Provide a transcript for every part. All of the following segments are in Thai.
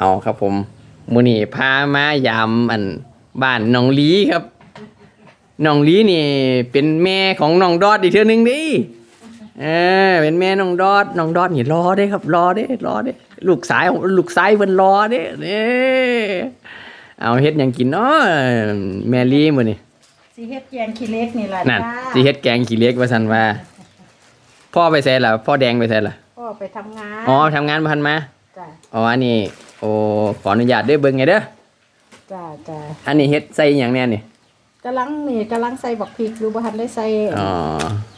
เอาครับผมมื้อนี้พามายามอันบ้านน้องลีครับน้องลีนี่ เป็นแม่ของน้องดอดอีกเทื่อนึงเดิเออเป็นแม่น้องดอดน้องดอดนี่รอเด้ครับรอเด้รอเด้ลูกสายของลูกสายเพิ่นรอเด้เด้เอาเฮ็ดหยังกินเนาะแม่ลีมื้อนี้สิเฮ็ดแกงขี้เล็กนี่ล่ะนั่นจ้าสิเฮ็ดแกงขี้เหล็กว่าซั่นว่า พ่อไปไสล่ะ พ่อแดงไปไสล่ะ พ่อไปทำงาน อ๋อทำงานบ่ทันมา จ้าอ๋ออันนี้โอ้ขออนุญาตเด้อเบิ่งไงเด้อจ้าจ้าอันนี้เฮ็ดใส่หยังแน่นี่กำลังนี่กำลังใส่บักพริกอยู่บ่ทันได้ใส่อ๋อ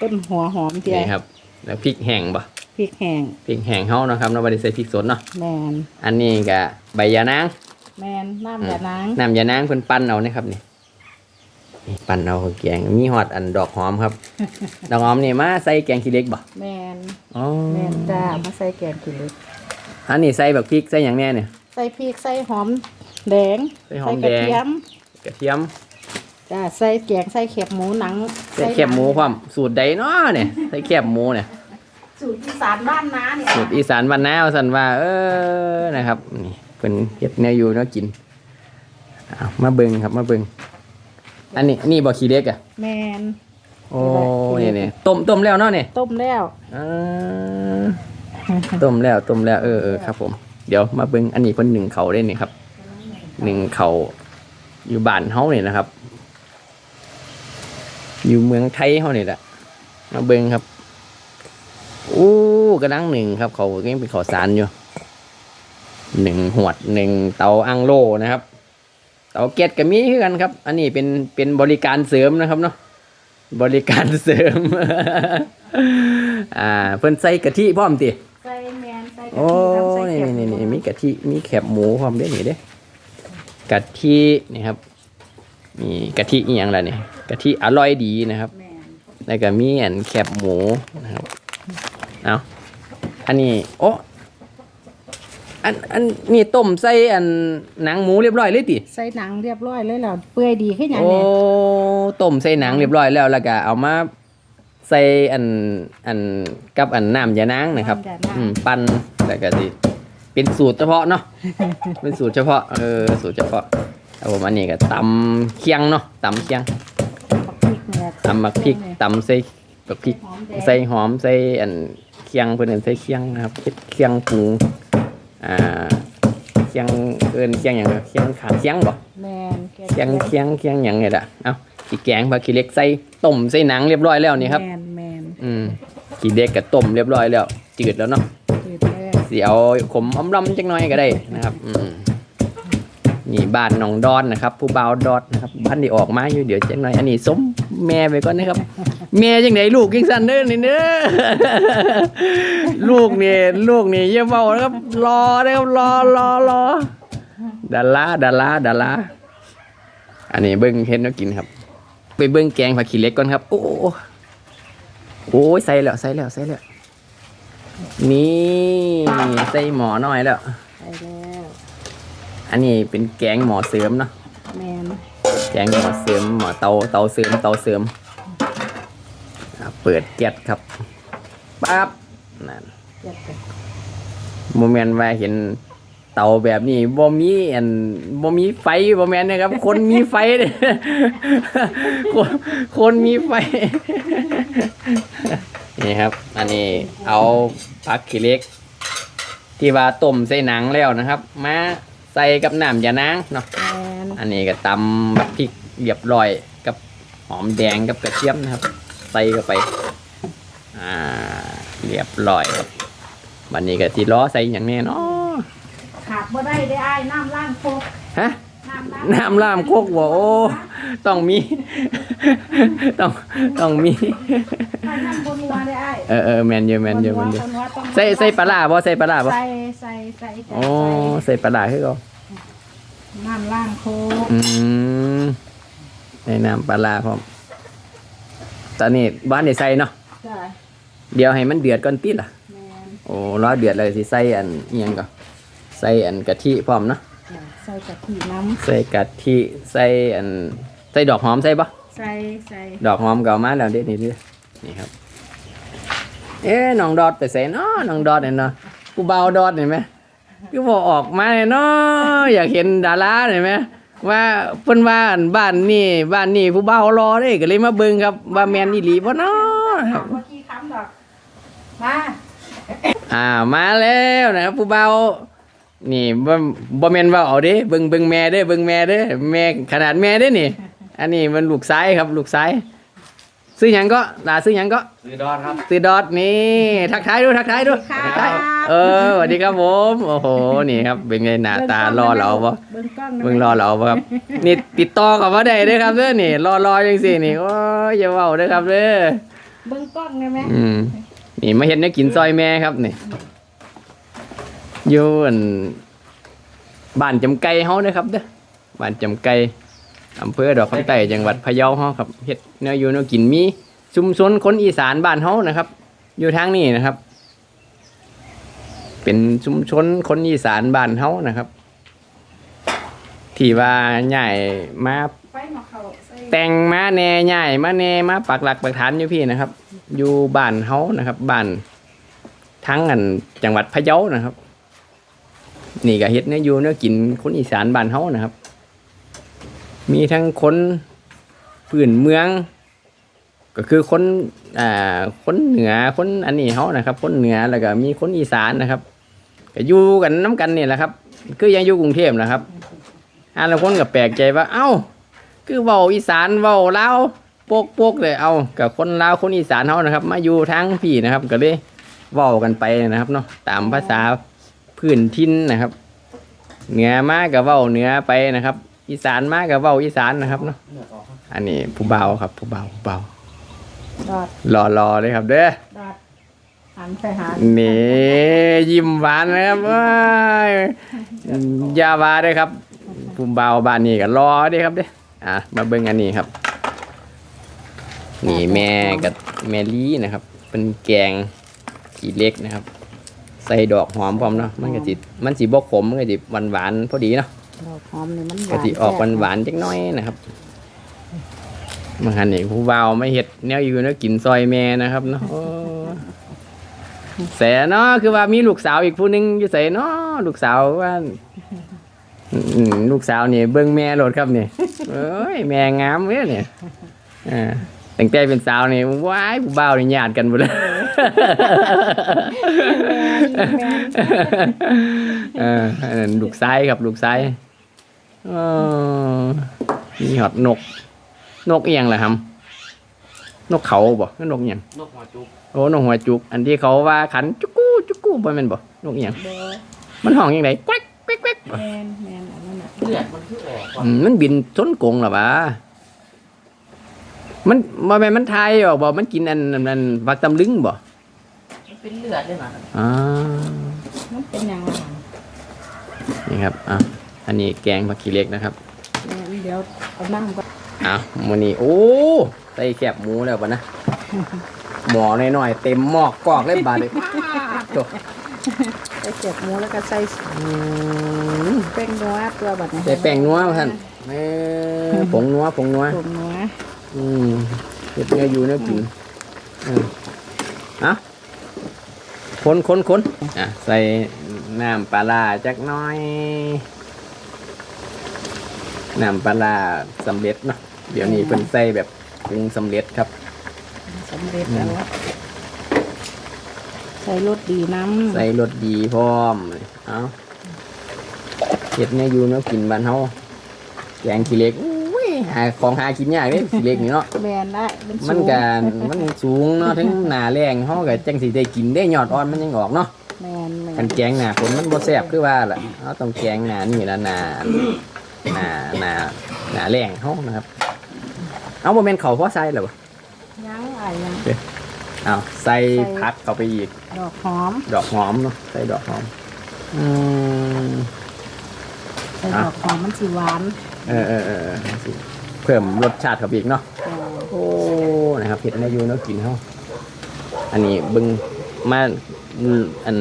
ต้นหัวหอมเทียนี่ครับ แล้วพริกแห้งบ่พริกแห้งพริกแห้งเฮาเนาะครับเราบ่ได้ใส่พริกสดเนาะแมนอันนี้ก็ใบยานางแมนน้ำยานางน้ำยานางเพิ่นปั้นเอานะครับนี่นี่ปั้นเอาแกงมีฮอดอันดอกหอมครับ ดอกหอมนี่มาใส่แกงขี้เหล็กบ่แมนอ๋อแมนจ้ามาใส่แกงขี้เล็ก อันนี้ใส่บักพริกใส่หยังแน่เนี่ย ใส่พริกใส่หอมแดงใส่หอมกระแดงเทียมกระเทียมจ้าใส่แกงใส่เขียบหมูหนังใส่แคบหมูพร้อมสูตรใดเนาะเนี่ยใส่แคบหมูเนี่ยสูตรอีสานบ้านน้าเนี่ยสูตรอีสานบ้านนาว่าสันว่า เออนะครับนี่เป็นเฮ็ดแนวอยู่เนาะกินเอามาเบิ่งครับมาเบิ่งอันนี้นี่บ่ขี้เล็กอะแมนโอ้นี่นี่ต้มต้มแล้วเนาะนี่ต้มแล้วอ่า ต้มแล้วต้มแล้วเออเออครับ ผม เดี๋ยวมาเบิ่งอันนี้เพิ่นหนึ่งเขาได้นี่ครับหนึ่งเขาอยู่บ้านเฮาเนี่ยนะครับ อยู่เมืองไทยเฮาเนี่ยแหละมาเบิ่งครับอู้กระดังหนึ่งครับ เขายังเป็นเขาวสารอยู่หนึ่งหวดหนึ่งเตาอังโลนะครับ เตาเก็ดก็มีคือกันครับ อันนี้เป็นเป็นบริการเสริมนะครับเนาะบริการเสริม อ่า เพิ่นใส่กะทิพร้อมติ โอ้ทิครับใส่นี่เขียบหนี่มูนี่มีกะทิมีแคบหมูพร้อมเด้อนี่เด้กะทินี่ครับ มีกะทิอีหยังล่ะนี่กะทิอร่อยดีนะครับแมนแล้วก็มีอันแคบหมูนะครับเอาอันนี้โอ้อันอันนี้ต้มใส่อันหนังหมูเรียบร้อยเลยติใส่หนังเรียบร้อยเลยแล้วเปื่อยดีขึ้นอย่างโอ้เนี้ยต้มใส่หนังเรียบร้อยแล้วแล้วก็เอามาใส่อันอันกับอันน้ำยานางนะครับอืมปั้น แล้วก็สิเป็นสูตรเฉพาะเนาะ เป็นสูตรเฉพาะ เออ สูตรเฉพาะเอาผมอันนี้ก็ตำเคียงเนาะตำเคียงบักพริกเนี่ยตำมักพริกตำใส่บักพริกหอมแดงใส่หอม ใส่อันเคียงเพิ่นเอิ้นใส่เคียงนะครับเฮ็ดเคียงปรุง อ่าเคียงเอิ้นเคียงหยังเคียงขาเคียงบ่แมนเคียงเคียงเคียงหยังนี่ล่ะเอ้าขี้แกงผักขี้เหล็กใส่ต้มใส่หนังเรียบร้อยแล้วนี่ครับแมนแมนอืมขี้เด็กก็ต้มเรียบร้อยแล้วจืดแล้วเนาะ จืดแล้วสิเอาขมอมลำจักหน่อยก็ได้นะครับนี่บ้านหนองดอนนะครับ ผู้บ่าวดอดนะครับบ้านที่ออกมาอยู่เดี๋ยวจักหน่อยอันนี้สมแม่ไปก่อนนะครับ แม่จังไดลูกจังซันเด้อนี่เด้อลูกนี่ลูกนี่อย่าเว้านะครับ รอนะครับรอรอรอดาราดาราดาราอันนี้เบิ่งเฮ็ดแนวกินครับ ไปเบิ่งแกงผักขี้เล็กก่อนครับ โอ้โอ้ใส่แล้วใส่แล้วใส่แล้ว นี่ใส่หมอหน่อยแล้วใส่แล้วอันนี้เป็นแกงหมอเสริมเนาะแมนแกงหมอเสริมหมอเตาเตาเสริมเตาเสริมอะเปิดแก๊สครับปั๊บนั่นเจ็ดกันโมเมนต์ว่าเห็นเตาแบบนี้บ่มีอันบ่มีไฟบ่แม่นนะครับ คนมีไฟเด้คนคนมีไฟ นี่ครับ อันนี้เอาผักขี้เหล็ก ที่ว่าต้มใส่หนังแล้วนะครับ มาใส่กับน้ำยานางเนาะ แมนอันนี้ก็ตำแบบพริกเรียบร้อยกับหอมแดงกับกระเทียมนะครับ ใส่เข้าไป อ่า เรียบร้อยครับวันนี้ก็ที่ล้อใส่อย่างแน่เนาะขาดบ่ได้ได้อ้ายน้ำล้างโคกฮะน้ำล้างน้ำล่ามโคกบ่โอ้ ต้องมี ต้องต้องมี ถ้าน้ำบนวัวได้อ้ายเออเออแมนเยอะแมนเยอะแมนเยอะบวัวต้องใส่ใส่ปลาร้าบ่ใส่ปลาร้าบ่ใส่ใส่ใส่จ้ะโอ้ใส่ปลาร้าคือเขาน้ำล้างโคกอืมในน้ำปลาร้าพร้อมตอนนี้บ้านได้ใส่เนาะจ้ะเดี๋ยวให้มันเดือดก่อนติล่ะแมนโอ้รอเดือดเลยสิใส่อันอิหยังก่อนใส่อันกะทิพร้อมเนาะจ้ะใส่กะทิน้ใส่กะทิใส่อันใส่ดอกหอมใส่ปะำใส่ใส่ดอกหอมก็เอามาแล้วเด็ดนี่เด้อนี่ครับ เอ๊ะน้องดอดไปใส่เนาะน้องดอดเห็นเนาะผู้บ่าวดอดเห็นไหมคือบอกออกมาเลยเนาะอยากเห็นดาราเห็นไหมว่าเพิ่นว่าอันบ้านนี่บ้านนี่ผู้บ่าวรอเด้ก็เลยมาเบิ่งครับว่าแม่นอีหลีบ่เนาะครับเมื่อกี้คำดอกมาอ่ามาแล้วนะครับผู้บ่าวนี่บ่บ่แม่นว่าเอาเด้เบิ่งเบิ่งแม่เด้เบิ่งแม่เด้แม่ขนาดแม่เด้นี่ อันนี้มันลูกซ้ายครับลูกซ้ายซื้อหยังก็ลาซื้อหยังก็ซื้อดอนครับ ซื้อดอทนี่ทักทายดูทักทายดูทักทายเออสวัสดีครับผมโอ้โหนี่ครับเป็นไงหน้าตารอเราบ่เบิ่งกล้องนะเบิ่งรอเราบ่ครับ นี่ติดต่อกับว่าได้เด้อครับเด้อนี่ รอรอจังซี่นี่โอ้ยอย่าเว้าเด้อครับเด้อเบิ่งกล้องได้ไหมอืมนี่มาเห็นแนวกินซอยแม่ครับนี่อยู่อันบ้านจำไก่เฮาเด้อครับเด้อบ้านจำไก่ อำเภอดอกคำใต้จังหวัดพะเยาเฮาครับเฮ็ดแนวออยู่แนวกินมีชุมชนคนอีสานบ้านเฮานะครับ อยู่ทางนี้นะครับ เป็นชุมชนคนอีสานบ้านเฮานะครับ ที่ว่าใหญ่มาแต่งมาแน่ใหญ่มาแน่มาปักหลักปักฐานอยู่พี่นะครับ อยู่บ้านเฮานะครับบ้านทั้งอันจังหวัดพะเยานะครับ นี่ก็เฮ็ดเนี่ยอยู่เนี่ยกินคนอีสานบ้านเฮานะครับ มีทั้งคนพื้นเมือง ก็คือคนอ่าคนเหนือคนอันนี้เฮานะครับ คนเหนือแล้วก็มีคนอีสานนะครับก็อยู่กันน้กันนี่แหละครับ คือยังอยู่กรุงเทพนะครับอ่าแล้วคนก็แปลกใจว่า เอ้า คือเว้าอีสานเว้าลาวโปกโปกเลยเอากับคนลาวคนอีสานเฮานะครับ มาอยู่ทั้งพี่นะครับ ก็เลยเว้ากันไปนะครับเนาะตามภาษาพื้นถิ่นนะครับเหนือมากับเว้าเหนือไปนะครับ อีสานมากับเว้าอีสานนะครับเนาะอันนี้ผู้เบาครับ ผู้เบาผู้เบาดอดรอรอเลยครับ เด้อดอดหันไปหานี่ยิ้มหวานนะครับว้ายอยาบาเลยครับผู้เบาบ้านนี้ก็รอเด้อครับเด้ออะมาเบิ่งอันนี้ครับ นี่แม่กับแมลี่นะครับ เป็นแกงขีเล็กนะครับ ใส่ดอกหอมพร้อมเนาะมันก็จิมันสีบกขมมันก็จิหวานหวานๆพอดีเนาะ ดอกหอมนี่มันหก็วานจิออกหวานหวานๆจักหน้อยนะครับบางคันนี่ผู้บ่าวไม่เห็ดแนวอยู่เนาะกินซอยแม่นะครับเนาะโอ้แสเนาะคือว่ามีลูกสาวอีกผู้หนึงอยู่ใส่เนาะลูกสาวว่าอืมลูกสาวนี่เบิ่งแม่โลดครับนี่เอ้ยแม่งามเว้ยเนี่ยอ่าตั้งแต่เป็นสาวนี่ว้ายผู้บ่าวนี่ญาติกันหมดเลยเอออันนั้นลูกซ้ายครับลูกซ้าย เออมีหอดนก นกเอียงแหละครับ นกเขาบ่นกเอียงนกหัวจุกโอ้นกหัวจุก อันที่เขาว่าขันจุกกู้จุกกู้บ่แม่นบ่นกเอียงบ่มันห้องยังไงแกวกแกวกแกวกแมนแมนอันนั้นน่ะเลือดมันคือออกว่ะอืมมันบินชนกรงหรอวะมันบ่แม่นมันทายออกบ่มันกินอันอันอันวักตำลึงบ่มันเป็นเลือดได้ไหมอ่ามันเป็นอย่างไรนี่ครับอะ อันนี้แกงผักขี้เหล็กนะครับแม่นเดี๋ยวเอานั่งก่อนอ้าวมื้อนี้โอ้ใส่แคบหมูแล้วปะนะหมอน้อยๆเต็มหม้อกอกเลยบาดเลยโถ่ใส่เก็บหมูแล้วก็ใส่อืมแป้งนัวตัวบัดนี้ใส่แป้งนัวมาท่านเอ้อผงนัวผงนัวผงนัวอืมเฮ็ดเนื้ออยู่เนื้อกินอืมเอะคนคนคนอะใส่น้ำปลาร้าจักหน้อย น้ำปลาร้าสำเร็จเนาะเดี๋ยวนี้เพิ่นใส่แบบปรุงสำเร็จครับ สำเร็จแล้วอะใส่รสดีน้ำใส่รสดีพร้อมเอาเห็ดเนี่ยอยู่เนาะกินบ้านเฮาแกงขี้เหล็กอุ้ยหาของหากินยากเด้ขี้เหล็กนี่เนาะแมนได้เป็นมันสูงก็มันสูงเนาะถึงหน้าแรงเฮาก็จังสิได้กินได้ยอดอ่อนมันยังออกเนาะแมนแมคันนแกงหน้าฝนมันบ่แซ่บคือว่าล่ะเฮาต้องแกงหน้านี่ละหน้า หน้าหน้าหน้าแรงเฮานะครับ เอาบ่แม่นข้าวพอใส่แล้วบ่ยังอะไรยังเอาใส่ใส่ผักเข้าไปอีก ดอกหอม ดอกหอมเนาะใส่ดอกหอม อืมใส่อะดอกหอมมันสีหวาน เออเออเออเออสิเพิ่มรสชาติเข้าไปอีกเนาะเออโอ้นะครับเผ็ดนายูเนาะกินเขาอันนี้เบึงมาอืมอัน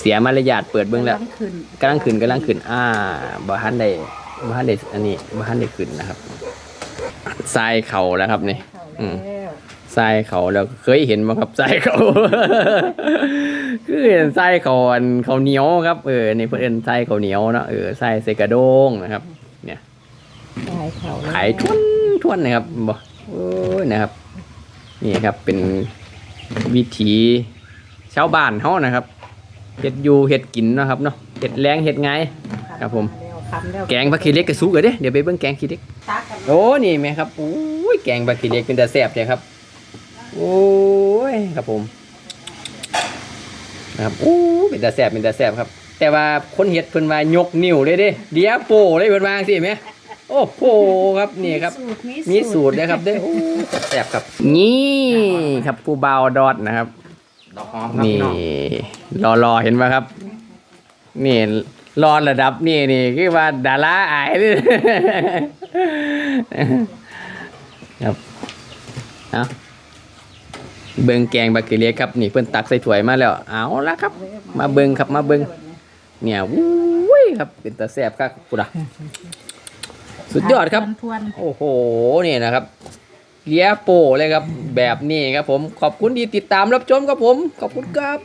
เสียมารยาทเปิดเบิ้งแล้วกำลัขึ้นกำลังขึ้นกำลังขึ้น อ่าบ่ทันได้บ่ทันได้อันนี้บ่ทันได้ขึ้นนะครับทรายเข่าแล้วครับนี่เข้าอืมแล้วทรายเขาแล้วเคยเห็นไหมครับทรายเขาคือใส่ข้าวอันข้าวเหนียวครับเออนี่เพื่นเอนใส่ข้าวเหนียวเนาะเออใส่ใส่กระด้งนะครับ เนี่ยขายเขาขายทวนทวนนะครับบ่โอ้ยนะครับ นี่ครับเป็นวิถีชาวบ้านเฮานะครับ เฮ็ดอยู่เฮ็ดกินเนาะครับเนาะเฮ็ดแรงเฮ็ดไงครับผมแล้วคำแล้วแกงผักขี้เหล็กก็สุกแล้วเด้เดี๋ยวไปเบิ่งแกงขี้เหล็กตักกันโอ้นี่แม่ครับโอ้ยแกงผักขี้เหล็กเป็นแต่แซ่บเลยครับโอ้ยครับผมนะครับโอ้ยเป็นแต่แซ่บเป็นแต่แซ่บครับ แต่ว่าคนเฮ็ดเพิ่นว่ายกนิ้วเลยเด้เดียวโป้เลยเพิ่นว่าจังซี่แหมโอ้โหครับนี่ครับสูตรมีสูตรนะครับเด้อโอ้แซ่บครับ นี่ครับผู้บ่าวดอดนะครับ ดอกหอมครับนี่พี่น้องรอรอเห็นไหมครับ นี่รอระดับนี่นี่คือว่าดาราอายเลยครับเอาเบิงแกงบาเกเลียครับ นี่เพิ่นตักใส่ถ้วยมาแล้วเอาละครับ มาเบิงครับมาเบิงเนี่ยวุ้ยครับเป็นตาแซ่บครับพุดะสุดยอดครับ ทวนโอ้โหนี่นะครับ เลียโปเลยครับ แบบนี้ครับผม ขอบคุณที่ติดตามรับชมครับผม ขอบคุณครับ